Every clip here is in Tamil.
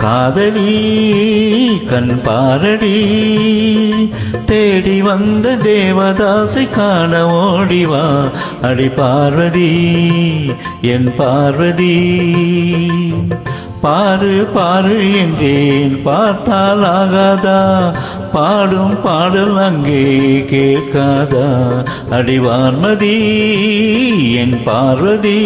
காதலி கண் பாரடி தேடி வந்த தேவதாசை காண ஓடிவா அடி பார்வதி என் பார்வதி. பாரு பாரு என்றேன் பார்த்தால் ஆகாதா? பாடும் பாடல் அங்கே கேட்காதா? அடிவார்மதி என் பார்வதி.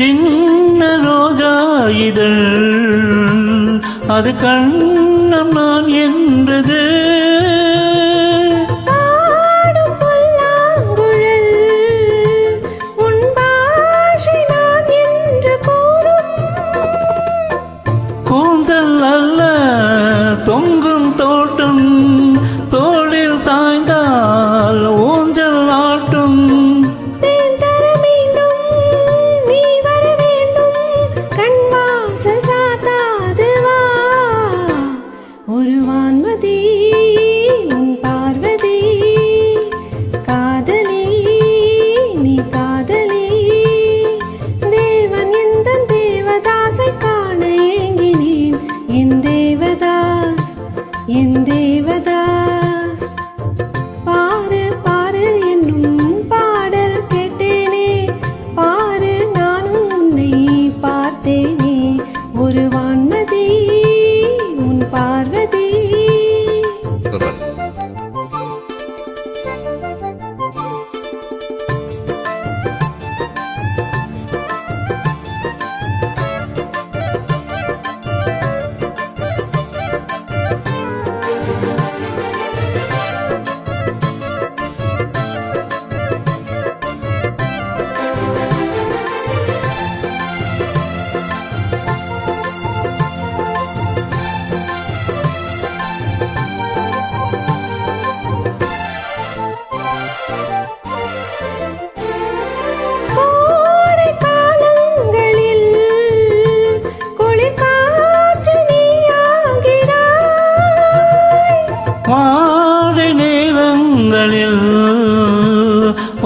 சின்ன ரோஜா இதழ். அது கண்ணம் நான் என்றது. கூந்தல் வான்மதி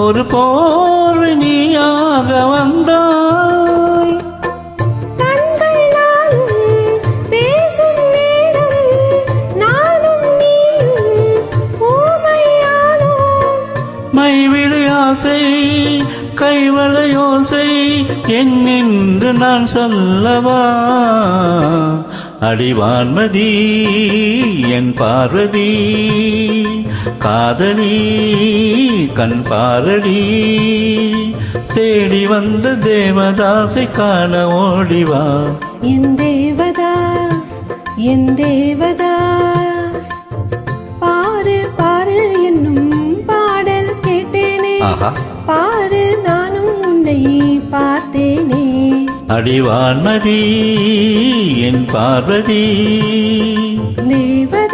ஒரு போர்வை நீயாக வந்தாய். மைவிடு ஆசை கைவளையோசை என்னென்று நான் சொல்லவா? அடிவான்மதி என் பார்வதி. காதலி கண் பாரடி. தேடி வந்த தேவதாசை காண ஓடிவா என் தேவதாஸ் என் தேவதாஸ். பாரு பாரு என்னும் பாடல் கேட்டேனே. அடிவான்மதி என் பார்வதி. தேவ